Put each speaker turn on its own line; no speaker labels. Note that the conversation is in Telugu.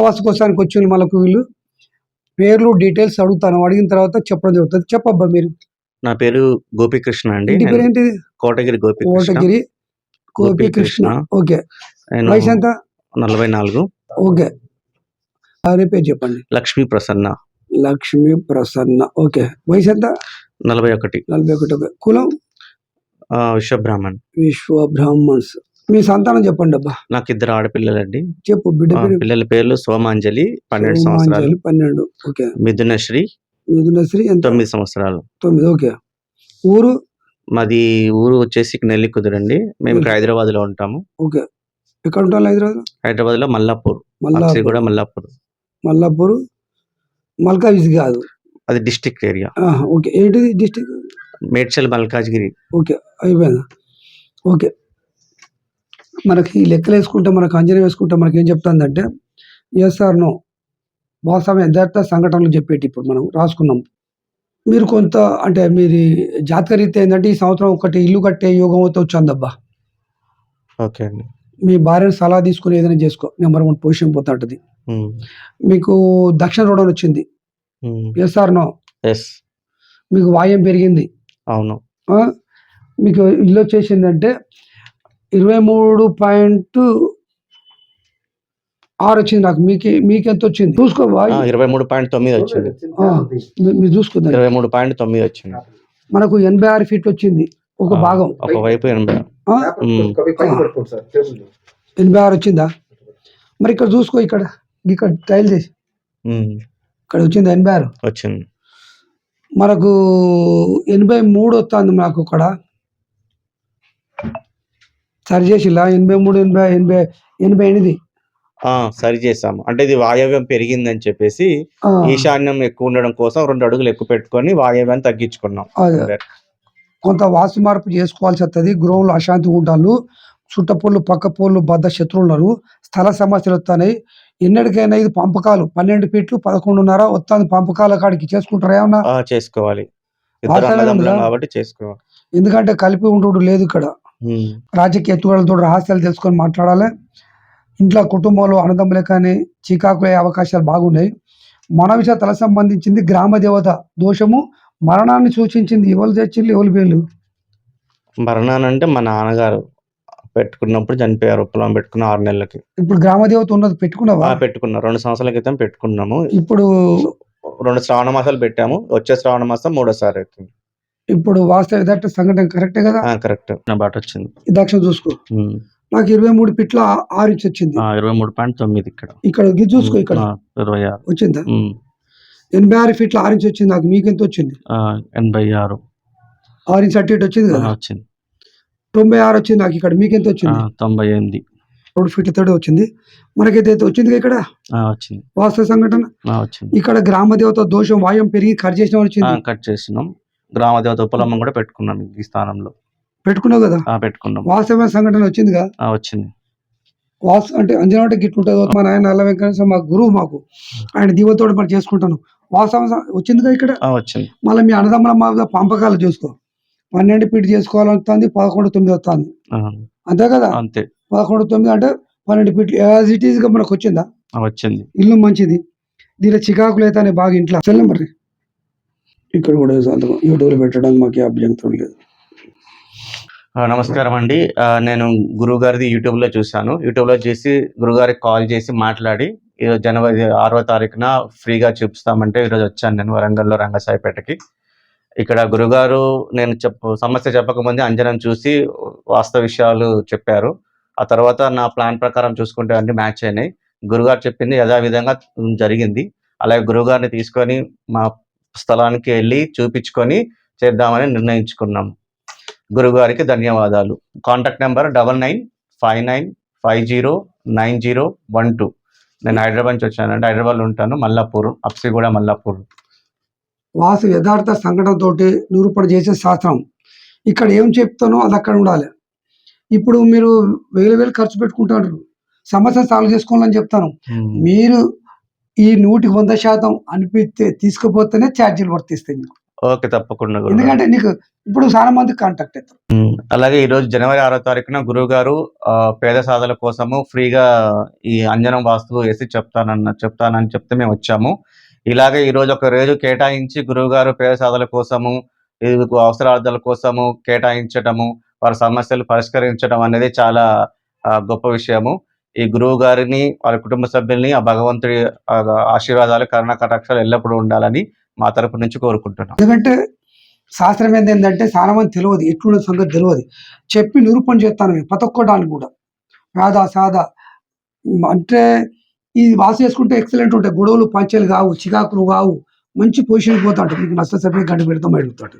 ఆవాస కోసానికి వచ్చిన మనకు వీళ్ళు పేర్లు డీటెయిల్స్ అడుగుతాను. అడిగిన తర్వాత చెప్పడం జరుగుతుంది. చెప్పబ్బా మీరు.
నా పేరు గోపికృష్ణ అండి.
ఇంటి పేరు ఏంటిది
కోటగిరి గోపికృష్ణ.
కోటగిరి గోపీకృష్ణ. ఓకే. వయసు ఎంత
నలభై నాలుగు.
ఓకే. అదే పేరు చెప్పండి.
లక్ష్మీ ప్రసన్న.
లక్ష్మీ ప్రసన్న. ఓకే. వయసు ఎంత?
నలభై ఒకటి.
నలభై ఒకటి. ఓకే కులం?
ఆ, విశ్వబ్రాహ్మణ్.
విశ్వ బ్రాహ్మణ్స్ మీ సంతానం చెప్పండి అబ్బా.
నాకు ఇద్దరు ఆడపిల్లలండి.
చెప్పు బిడ్డ పేరు?
పిల్లల పేర్లు సోమాంజలి పన్నెండు సంవత్సరాలు.
పన్నెండు. ఓకే.
మిథునశ్రీ
మిథునశ్రీ ఎంత?
తొమ్మిది సంవత్సరాలు.
తొమ్మిది ఓకే. ఊరు?
మాది ఊరు వచ్చేసి నెల్లి కుదురండి. మేము ఇక్కడ. హైదరాబాద్లో ఉంటాము.
ఓకే. ఎక్కడ ఉంటారు హైదరాబాద్
హైదరాబాద్లో మల్లాపూర్.
మల్లా
కూడా మల్లాపూర్.
మల్లాపూర్. మల్కాజ్ కాదు.
అది డిస్టిక్ ఏరియా.
ఓకే. ఏంటిది డిస్టిక్
మేడ్చల్ మల్కాజ్గిరి.
ఓకే అయిపోయిందా. ఓకే. మనకి ఈ లెక్కలు వేసుకుంటే మనకు అంజనా వేసుకుంటే మనకి ఏం చెప్తుందంటే ఎస్ ఆర్ నో వాస్తవం యథార్థ సంఘటనలు చెప్పేటి ఇప్పుడు మనం రాసుకున్నాం. మీరు కొంత అంటే మీది జాతక రీత్యా ఏంటంటే ఈ సంవత్సరం ఒకటి ఇల్లు కట్టే యోగం అయితే వచ్చిందబ్బా.
ఓకే అండి.
మీ భార్యను సలహా తీసుకుని ఏదైనా చేసుకో. నెంబర్ వన్ పొజిషన్ పోతా ఉంటుంది. మీకు దక్షిణ రోడ్ వచ్చింది. ఎస్ ఆర్ నో
ఎస్
మీకు వాయం పెరిగింది.
అవును.
మీకు ఇల్లు వచ్చేసిందంటే ఇరవై మూడు పాయింట్ ఆరు వచ్చింది నాకు. మీకు మీకు ఎంత వచ్చింది? చూసుకో
ఆ, ఇరవై మూడు పాయింట్ తొమ్మిది వచ్చింది.
మీరు చూసుకుందాం.
ఇరవై మూడు పాయింట్ తొమ్మిది వచ్చింది.
మనకు ఎనభై ఆరు ఫీట్లు వచ్చింది ఒక భాగం.
ఒక వైపు ఎనభై. ఉమ్,
ఎనభై ఆరు వచ్చిందా? మరి ఇక్కడ చూసుకో ఇక్కడ. ఇక్కడ టైల్ చేసి. ఇక్కడ వచ్చింది ఎనభై ఆరు.
వచ్చింది.
మనకు ఎనభై మూడు వస్తుంది నాకు ఇక్కడ సరి చేసిలా? ఎనభై మూడు ఎనభై ఎనభై ఎనభై ఎనిమిది.
ఆ సరి చేసాము. అంటే ఇది వాయవ్యం పెరిగిందని చెప్పేసి ఈశాన్యం ఎక్కువ ఉండడం కోసం రెండు అడుగులు ఎక్కువ పెట్టుకొని వాయవ్యాన్ని తగ్గించుకున్నాం.
కొంత వాస్తు మార్పు చేసుకోవాల్సి వస్తుంది గృహంలో అశాంతి ఉంటారు చుట్టపోళ్ళు పక్క పోళ్ళు బద్ద శత్రువులు ఉన్నారు. స్థల సమస్యలు వస్తున్నాయి ఎన్నటికైనా ఇది పంపకాలు. పన్నెండు ఫీట్లు పదకొండున్నర వస్తుంది పంపకాల కాడికి. చేసుకుంటారా ఏమన్నా?
చేసుకోవాలి? కాబట్టి చేసుకోవాలి.
ఎందుకంటే కలిపి ఉండు లేదు ఇక్కడ. రాజకీయ ఎత్తుగడలతో రహస్యాలు తెలుసుకొని మాట్లాడాలి. ఇంట్లో కుటుంబంలో అన్నదమ్ములే కానీ చీకాకులయ్యే అవకాశాలు బాగున్నాయి. మన విషయ తల సంబంధించింది గ్రామ దేవత దోషము మరణాన్ని సూచించింది ఎవరు తెచ్చింది ఎవరు పేర్లు?
మరణానంటే మా నాన్నగారు. పెట్టుకున్నప్పుడు చనిపోయారు పొలం పెట్టుకున్న ఆరు నెలలకి.
ఇప్పుడు గ్రామ దేవత ఉన్నది పెట్టుకున్నావా?
ఆ పెట్టుకున్నాం రెండు సంవత్సరాల క్రితం పెట్టుకున్నాము.
ఇప్పుడు
రెండు శ్రావణ మాసాలు పెట్టాము. వచ్చే శ్రావణ మాసం మూడోసారి అవుతుంది.
ఇప్పుడు వాస్తవ యథార్థ సంఘటన కరెక్టే కదా?
కరెక్ట్. నా బాట వచ్చింది.
దక్షిణ చూసుకో. నాకు ఇరవై మూడు పిట్ల ఆరు ఇంచ్ వచ్చింది.
ఆ, ఇరవై మూడు పాయింట్ తొమ్మిది ఇక్కడ.
ఇక్కడ చూసుకో ఇక్కడ.
ఇరవై ఆరు.
వచ్చిందా? ఎనభై ఆరు ఫీట్ల ఆరు ఇంచ్ వచ్చింది నాకు. మీకు ఎంత వచ్చింది?
ఎనభై ఆరు.
ఆరు ఇంచ్ అటు ఇటు వచ్చింది కదా?
వచ్చింది.
తొంభై ఆరు వచ్చింది నాకు ఇక్కడ. మీకు ఎంత వచ్చింది
తొంభై ఎనిమిది.
రెండు ఫీట్ల తోటి వచ్చింది. మనకైతే వచ్చింది ఇక్కడ?
వచ్చింది.
వాస్తవ సంఘటన?
వచ్చింది.
ఇక్కడ గ్రామ దేవత దోషం వాయం పెరిగి కట్ చేసిన వచ్చింది?
కట్ చేసినాం. గ్రామ దేవత ఉపలమ్మం కూడా పెట్టుకున్నాం ఈ స్థానంలో.
పెట్టుకున్నావు కదా?
ఆ, పెట్టుకున్నాం.
వాస్తవ సంఘటన వచ్చింది కదా
వచ్చింది.
వాస్తు అంటే అంజనా అంటే గిట్ల ఉంటుంది మా నాయన నల్ల వెంకటేశ్వర మా గురువు మాకు. ఆయన దీవతోడు మనం చేసుకుంటాను. వాస్తవం వచ్చింది కదా ఇక్కడ?
వచ్చింది.
మళ్ళీ మీ అన్నదమ్ముల మా పంపకాలు చూసుకో. పన్నెండు ఫీట్ చేసుకోవాలంటుంది పదకొండు తొమ్మిది వస్తుంది. అంతే కదా?
అంతే.
పదకొండు తొమ్మిది అంటే పన్నెండు ఫీట్లు యాజ్ ఇట్ ఈస్గా మనకు వచ్చిందా?
వచ్చింది.
ఇల్లు మంచిది. దీనిలో చికాకులు అయితే బాగా ఇంట్లో. చెల్లం మరి? ఇక్కడ కూడా సంతకం యూట్యూబ్లో పెట్టడానికి మాకు అభ్యంతరం లేదు.
నమస్కారం అండి. నేను గురువు గారిది యూట్యూబ్లో చూశాను. యూట్యూబ్లో చేసి గురుగారికి కాల్ చేసి మాట్లాడి ఈరోజు జనవరి ఆరో తారీఖున ఫ్రీగా చూపిస్తామంటే ఈరోజు వచ్చాను నేను వరంగల్లో రంగసాయిపేటకి. ఇక్కడ గురుగారు నేను చెప్పు సమస్య చెప్పకముందే అంజనం చూసి వాస్తవ విషయాలు చెప్పారు. ఆ తర్వాత నా ప్లాన్ ప్రకారం చూసుకుంటే అన్ని మ్యాచ్ అయినాయి. గురుగారు చెప్పింది యథావిధంగా జరిగింది. అలాగే గురుగారిని తీసుకొని మా స్థలానికి వెళ్ళి చూపించుకొని చేద్దామని నిర్ణయించుకున్నాం. గురుగారికి ధన్యవాదాలు. Contact number double nine five nine five zero nine zero one two. నేను హైదరాబాద్ నుంచి వచ్చానండి హైదరాబాద్లో ఉంటాను. మల్లాపూర్ అప్సిగూడ మల్లాపూర్.
వాసు యథార్థ సంఘటనతోటి నిరూపణ చేసే శాస్త్రం. ఇక్కడ ఏం చెప్తానో అది అక్కడ ఉండాలి. ఇప్పుడు మీరు వేలు వేలు ఖర్చు పెట్టుకుంటారు. సమస్య సాల్వ్ చేసుకోవాలని చెప్తాను. మీరు ఈ నూటికి వంద శాతం అనిపిస్తే తీసుకుపోతేనే ఛార్జీలు వర్తిస్తాయి మీకు.
ఓకే తప్పకుండా.
ఎందుకంటే నీకు ఇప్పుడు చాలా మంది కాంటాక్ట్ అవుతారు.
అలాగే ఈ రోజు జనవరి ఆరో తారీఖున గురువు గారు పేద సాధల కోసము ఫ్రీగా ఈ అంజనం వాస్తువు వేసి చెప్తానన్న చెప్తానని చెప్తే మేము వచ్చాము. ఇలాగే ఈ రోజు ఒక రోజు కేటాయించి గురువు గారు పేద సాధల కోసము అవసరార్థాల కోసము కేటాయించటము వారి సమస్యలు పరిష్కరించడం అనేది చాలా గొప్ప విషయము. ఈ గురువు గారిని వారి కుటుంబ సభ్యుల్ని ఆ భగవంతుడి ఆశీర్వాదాలు కరుణ కటాక్షాలు ఎల్లప్పుడూ ఉండాలని మా తరపు నుంచి కోరుకుంటున్నాం.
ఎందుకంటే శాస్త్రం ఏంటంటే చాలా మంది తెలియదు ఎట్లున్న సంగతి తెలియదు. చెప్పి నిరూపణ చేస్తాను ప్రతి ఒక్కడానికి కూడా. వేద సాధ అంటే ఈ వాసు చేసుకుంటే ఎక్సలెంట్ ఉంటాయి. గొడవలు పంచలు కావు చికాకులు కావు. మంచి పొజిషన్ పోతాడు. మీకు నష్ట సరిపోయి గంట పెడతాం అడుగుతాడు